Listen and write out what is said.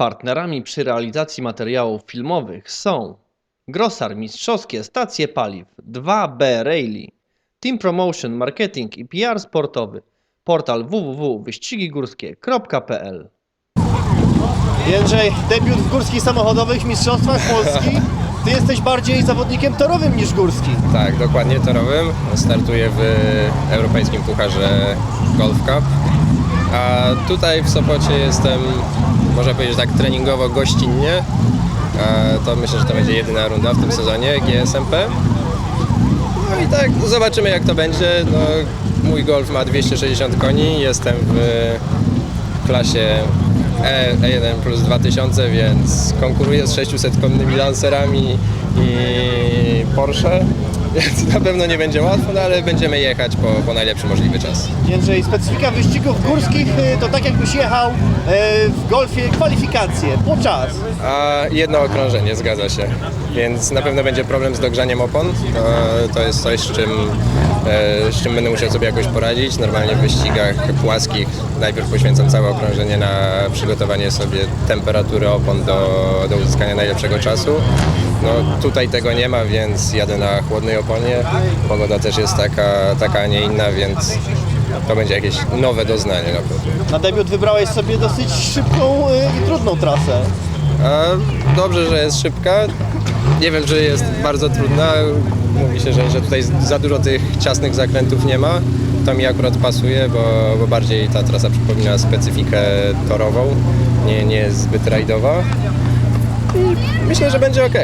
Partnerami przy realizacji materiałów filmowych są Grosar Mistrzowskie Stacje Paliw 2B Rally, Team Promotion Marketing i PR Sportowy, portal www.wyścigigórskie.pl Jędrzej, debiut w górskich samochodowych mistrzostwach Polski. Ty jesteś bardziej zawodnikiem torowym niż górskim. Tak, dokładnie torowym. Startuję w Europejskim Pucharze Golf Cup. A tutaj w Sopocie jestem, można powiedzieć tak, treningowo gościnnie. A to myślę, że to będzie jedyna runda w tym sezonie GSMP. No i tak, zobaczymy jak to będzie. No, mój golf ma 260 koni, jestem w klasie E, E1 plus 2000, więc konkuruję z 600 konnymi Lancerami i Porsche, więc na pewno nie będzie łatwo, no ale będziemy jechać po, po najlepszy możliwy czas. Jędrzej, specyfika wyścigów górskich y, to tak jakbyś jechał y, w golfie kwalifikacje po czas. A jedno okrążenie, zgadza się, więc na pewno będzie problem z dogrzaniem opon. To, to jest coś, z czym, e, z czym będę musiał sobie jakoś poradzić. Normalnie w wyścigach płaskich najpierw poświęcam całe okrążenie na przygotowanie sobie temperatury opon do, do uzyskania najlepszego czasu. No, tutaj tego nie ma, więc jadę na chłodnej oponie. Pogoda też jest taka, taka a nie inna, więc to będzie jakieś nowe doznanie na pewno. Na debiut wybrałeś sobie dosyć szybką y, i trudną trasę. A dobrze, że jest szybka. Nie wiem, czy jest bardzo trudna. Mówi się, że, że tutaj za dużo tych ciasnych zakrętów nie ma. To mi akurat pasuje, bo, bo bardziej ta trasa przypomina specyfikę torową, nie, nie jest zbyt rajdowa. I myślę, że będzie ok.